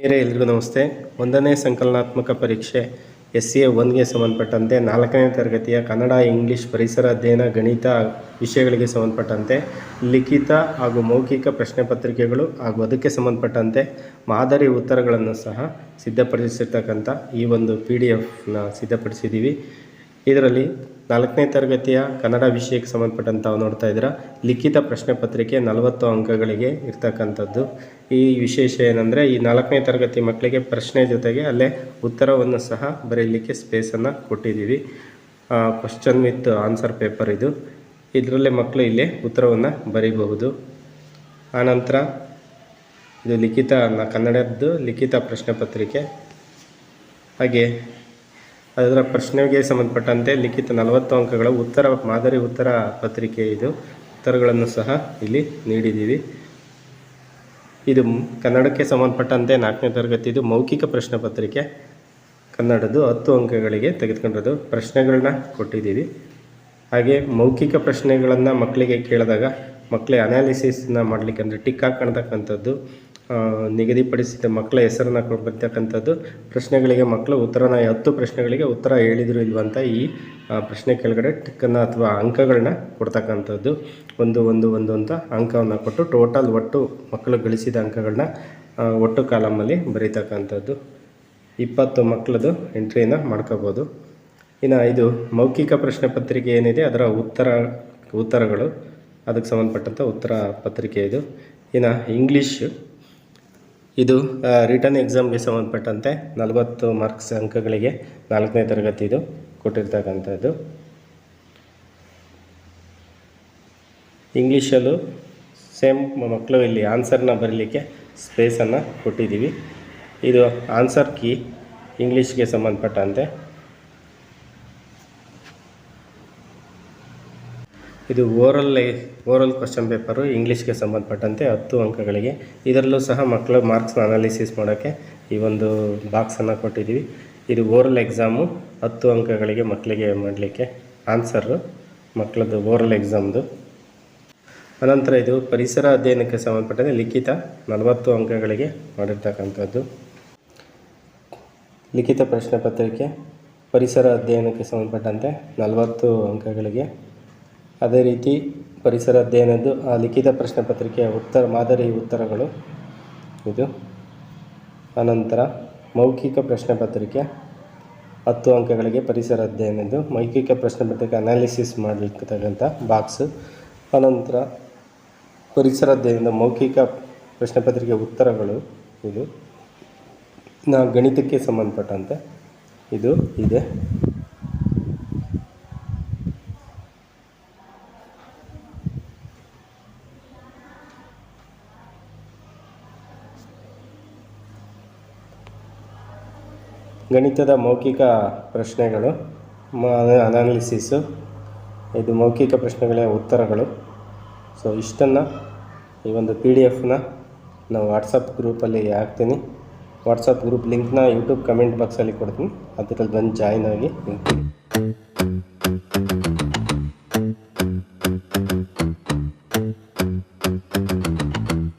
ಮೇರೆ ಎಲ್ರಿಗೂ ನಮಸ್ತೆ. ಒಂದನೇ ಸಂಕಲನಾತ್ಮಕ ಪರೀಕ್ಷೆ ಎಸ್ ಸಿ ಎ ಒನ್ಗೆ ಸಂಬಂಧಪಟ್ಟಂತೆ, ನಾಲ್ಕನೇ ತರಗತಿಯ ಕನ್ನಡ, ಇಂಗ್ಲಿಷ್ ಪರಿಸರ, ಅಧ್ಯಯನ, ಗಣಿತ ವಿಷಯಗಳಿಗೆ ಸಂಬಂಧಪಟ್ಟಂತೆ, ಲಿಖಿತ ಹಾಗೂ ಮೌಖಿಕ ಪ್ರಶ್ನೆ ಪತ್ರಿಕೆಗಳು ಹಾಗೂ ಅದಕ್ಕೆ ಸಂಬಂಧಪಟ್ಟಂತೆ ಮಾದರಿ ಉತ್ತರಗಳನ್ನು ಸಹ ಸಿದ್ಧಪಡಿಸಿರ್ತಕ್ಕಂಥ ಈ ಒಂದು ಪಿ ಡಿ ಎಫ್ನ ಸಿದ್ಧಪಡಿಸಿದ್ದೀವಿ. ಇದರಲ್ಲಿ ನಾಲ್ಕನೇ ತರಗತಿಯ ಕನ್ನಡ ವಿಷಯಕ್ಕೆ ಸಂಬಂಧಪಟ್ಟಂತ ನೋಡ್ತಾ ಇದ್ದೀರಾ. ಲಿಖಿತ ಪ್ರಶ್ನೆ ಪತ್ರಿಕೆ ನಲವತ್ತು ಅಂಕಗಳಿಗೆ ಇರ್ತಕ್ಕಂಥದ್ದು. ಈ ವಿಶೇಷ ಏನಂದರೆ, ಈ ನಾಲ್ಕನೇ ತರಗತಿ ಮಕ್ಕಳಿಗೆ ಪ್ರಶ್ನೆ ಜೊತೆಗೆ ಅಲ್ಲೇ ಉತ್ತರವನ್ನು ಸಹ ಬರೀಲಿಕ್ಕೆ ಸ್ಪೇಸನ್ನು ಕೊಟ್ಟಿದ್ದೀವಿ. ಕ್ವಶನ್ ವಿತ್ ಆನ್ಸರ್ ಪೇಪರ್ ಇದು. ಇದರಲ್ಲೇ ಮಕ್ಕಳು ಇಲ್ಲೇ ಉತ್ತರವನ್ನು ಬರೀಬಹುದು. ಆನಂತರ ಇದು ಲಿಖಿತ ಕನ್ನಡದ್ದು ಲಿಖಿತ ಪ್ರಶ್ನೆ ಪತ್ರಿಕೆ. ಹಾಗೆ ಅದರ ಪ್ರಶ್ನೆಗೆ ಸಂಬಂಧಪಟ್ಟಂತೆ ಲಿಖಿತ ನಲವತ್ತು ಅಂಕಗಳ ಉತ್ತರ ಮಾದರಿ ಉತ್ತರ ಪತ್ರಿಕೆ ಇದು. ಉತ್ತರಗಳನ್ನು ಸಹ ಇಲ್ಲಿ ನೀಡಿದ್ದೀವಿ. ಇದು ಕನ್ನಡಕ್ಕೆ ಸಂಬಂಧಪಟ್ಟಂತೆ ನಾಲ್ಕನೇ ತರಗತಿದು ಮೌಖಿಕ ಪ್ರಶ್ನೆ ಪತ್ರಿಕೆ. ಕನ್ನಡದ್ದು ಹತ್ತು ಅಂಕಗಳಿಗೆ ತೆಗೆದುಕೊಂಡಿರೋದು ಪ್ರಶ್ನೆಗಳನ್ನ ಕೊಟ್ಟಿದ್ದೀವಿ. ಹಾಗೆ ಮೌಖಿಕ ಪ್ರಶ್ನೆಗಳನ್ನು ಮಕ್ಕಳಿಗೆ ಕೇಳಿದಾಗ ಮಕ್ಕಳಿಗೆ ಅನಾಲಿಸಿಸ್ನ ಮಾಡಲಿಕ್ಕೆ ಅಂದರೆ ಟಿಕ್ ಹಾಕ್ಕೊಳ್ತಕ್ಕಂಥದ್ದು ನಿಗದಿಪಡಿಸಿದ ಮಕ್ಕಳ ಹೆಸರನ್ನು ಕೊಡ್ಬರ್ತಕ್ಕಂಥದ್ದು ಪ್ರಶ್ನೆಗಳಿಗೆ ಮಕ್ಕಳು ಉತ್ತರನ, ಹತ್ತು ಪ್ರಶ್ನೆಗಳಿಗೆ ಉತ್ತರ ಹೇಳಿದ್ರು ಇಲ್ವಂತ ಈ ಪ್ರಶ್ನೆ ಕೆಳಗಡೆ ಟಿಕ್ಕನ್ನು ಅಥವಾ ಅಂಕಗಳನ್ನ ಕೊಡ್ತಕ್ಕಂಥದ್ದು. ಒಂದು ಒಂದು ಒಂದು ಅಂತ ಅಂಕವನ್ನು ಕೊಟ್ಟು ಟೋಟಲ್ ಒಟ್ಟು ಮಕ್ಕಳು ಗಳಿಸಿದ ಅಂಕಗಳನ್ನ ಒಟ್ಟು ಕಾಲಮಲ್ಲಿ ಬರೀತಕ್ಕಂಥದ್ದು. ಇಪ್ಪತ್ತು ಮಕ್ಕಳದು ಎಂಟ್ರಿಯನ್ನು ಮಾಡ್ಕೋಬೋದು. ಇನ್ನು ಇದು ಮೌಖಿಕ ಪ್ರಶ್ನೆ ಪತ್ರಿಕೆ ಏನಿದೆ, ಅದರ ಉತ್ತರ, ಉತ್ತರಗಳು. ಅದಕ್ಕೆ ಸಂಬಂಧಪಟ್ಟಂಥ ಉತ್ತರ ಪತ್ರಿಕೆ ಇದು. ಇನ್ನು ಇಂಗ್ಲೀಷ್ ಇದು? ರಿಟರ್ನ್ ಎಕ್ಸಾಮ್ಗೆ ಸಂಬಂಧಪಟ್ಟಂತೆ ನಲವತ್ತು ಮಾರ್ಕ್ಸ್ ಅಂಕಗಳಿಗೆ ನಾಲ್ಕನೇ ತರಗತಿದು ಕೊಟ್ಟಿರ್ತಕ್ಕಂಥದ್ದು. ಇಂಗ್ಲೀಷಲ್ಲೂ ಸೇಮ್ ಮಕ್ಕಳು ಇಲ್ಲಿ ಆನ್ಸರ್ನ ಬರಲಿಕ್ಕೆ ಸ್ಪೇಸನ್ನು ಕೊಟ್ಟಿದ್ದೀವಿ. ಇದು ಆನ್ಸರ್ ಕೀ ಇಂಗ್ಲೀಷ್ಗೆ ಸಂಬಂಧಪಟ್ಟಂತೆ. ಇದು ಓರಲ್ ಓರಲ್ ಕ್ವಶನ್ ಪೇಪರು ಇಂಗ್ಲೀಷ್ಗೆ ಸಂಬಂಧಪಟ್ಟಂತೆ ಹತ್ತು ಅಂಕಗಳಿಗೆ. ಇದರಲ್ಲೂ ಸಹ ಮಕ್ಕಳು ಮಾರ್ಕ್ಸ್ನ ಅನಾಲಿಸಿಸ್ ಮಾಡೋಕ್ಕೆ ಈ ಒಂದು ಬಾಕ್ಸನ್ನು ಕೊಟ್ಟಿದ್ದೀವಿ. ಇದು ಓರಲ್ ಎಕ್ಸಾಮು ಹತ್ತು ಅಂಕಗಳಿಗೆ ಮಕ್ಕಳಿಗೆ ಮಾಡಲಿಕ್ಕೆ ಆನ್ಸರು ಮಕ್ಕಳದ್ದು ಓರಲ್ ಎಕ್ಸಾಮ್ದು ಅನಂತರ ಇದು ಪರಿಸರ ಅಧ್ಯಯನಕ್ಕೆ ಸಂಬಂಧಪಟ್ಟಂತೆ ಲಿಖಿತ ನಲವತ್ತು ಅಂಕಗಳಿಗೆ ಮಾಡಿರ್ತಕ್ಕಂಥದ್ದು. ಲಿಖಿತ ಪ್ರಶ್ನೆ ಪತ್ರಿಕೆ ಪರಿಸರ ಅಧ್ಯಯನಕ್ಕೆ ಸಂಬಂಧಪಟ್ಟಂತೆ ನಲವತ್ತು ಅಂಕಗಳಿಗೆ ಅದೇ ರೀತಿ ಪರಿಸರ ಅಧ್ಯಯನದ್ದು ಆ ಲಿಖಿತ ಪ್ರಶ್ನೆ ಪತ್ರಿಕೆಯ ಉತ್ತರ ಮಾದರಿ ಉತ್ತರಗಳು ಇದು. ಅನಂತರ ಮೌಖಿಕ ಪ್ರಶ್ನೆ ಪತ್ರಿಕೆ. ಹತ್ತು ಅಂಕಗಳಿಗೆ ಪರಿಸರ ಅಧ್ಯಯನದ್ದು ಮೌಖಿಕ ಪ್ರಶ್ನೆ ಪತ್ರಿಕೆ ಅನಾಲಿಸಿಸ್ ಮಾಡಲಿಕ್ಕತಕ್ಕಂಥ ಬಾಕ್ಸು ಅನಂತರ ಪರಿಸರ ಅಧ್ಯಯನದ ಮೌಖಿಕ ಪ್ರಶ್ನೆ ಪತ್ರಿಕೆ ಉತ್ತರಗಳು ಇದು. ನಾ ಗಣಿತಕ್ಕೆ ಸಂಬಂಧಪಟ್ಟಂತೆ ಇದು ಇದೆ. ಗಣಿತದ ಮೌಖಿಕ ಪ್ರಶ್ನೆಗಳು ಅನಾಲಿಸಿಸು ಇದು ಮೌಖಿಕ ಪ್ರಶ್ನೆಗಳ ಉತ್ತರಗಳು. ಸೊ ಇಷ್ಟನ್ನು ಈ ಒಂದು ಪಿ ಡಿ ಎಫ್ನ ನಾವು ವಾಟ್ಸಪ್ ಗ್ರೂಪಲ್ಲಿ ಹಾಕ್ತೀನಿ. ವಾಟ್ಸಪ್ ಗ್ರೂಪ್ ಲಿಂಕ್ನ ಯೂಟ್ಯೂಬ್ ಕಮೆಂಟ್ ಬಾಕ್ಸಲ್ಲಿ ಕೊಡ್ತೀನಿ. ಅದರಲ್ಲಿ ಬಂದು ಜಾಯ್ನ್ ಆಗಿ